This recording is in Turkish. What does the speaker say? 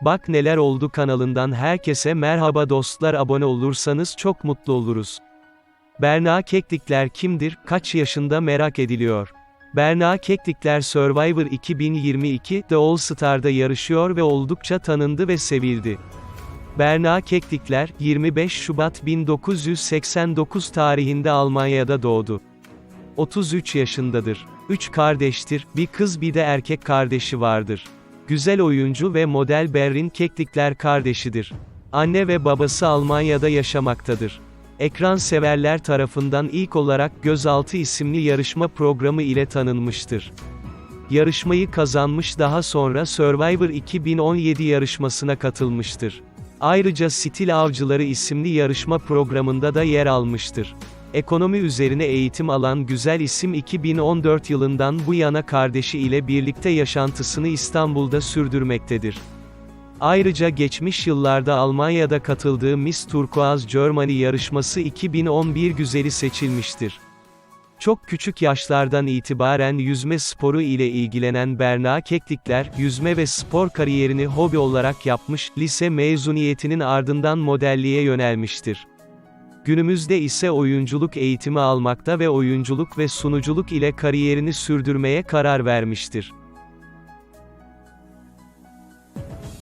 Bak Neler Oldu kanalından herkese merhaba dostlar abone olursanız çok mutlu oluruz. Berna Keklikler kimdir, kaç yaşında merak ediliyor. Berna Keklikler Survivor 2022 The All Star'da yarışıyor ve oldukça tanındı ve sevildi. Berna Keklikler, 25 Şubat 1989 tarihinde Almanya'da doğdu. 33 yaşındadır. 3 kardeştir, bir kız bir de erkek kardeşi vardır. Güzel oyuncu ve model Berrin Keklikler kardeşidir. Anne ve babası Almanya'da yaşamaktadır. Ekran severler tarafından ilk olarak Gözaltı isimli yarışma programı ile tanınmıştır. Yarışmayı kazanmış daha sonra Survivor 2017 yarışmasına katılmıştır. Ayrıca Stil Avcıları isimli yarışma programında da yer almıştır. Ekonomi üzerine eğitim alan güzel isim 2014 yılından bu yana kardeşi ile birlikte yaşantısını İstanbul'da sürdürmektedir. Ayrıca geçmiş yıllarda Almanya'da katıldığı Miss Turquoise Germany yarışması 2011 güzeli seçilmiştir. Çok küçük yaşlardan itibaren yüzme sporu ile ilgilenen Berna Keklikler, yüzme ve spor kariyerini hobi olarak yapmış, lise mezuniyetinin ardından modelliğe yönelmiştir. Günümüzde ise oyunculuk eğitimi almakta ve oyunculuk ve sunuculuk ile kariyerini sürdürmeye karar vermiştir.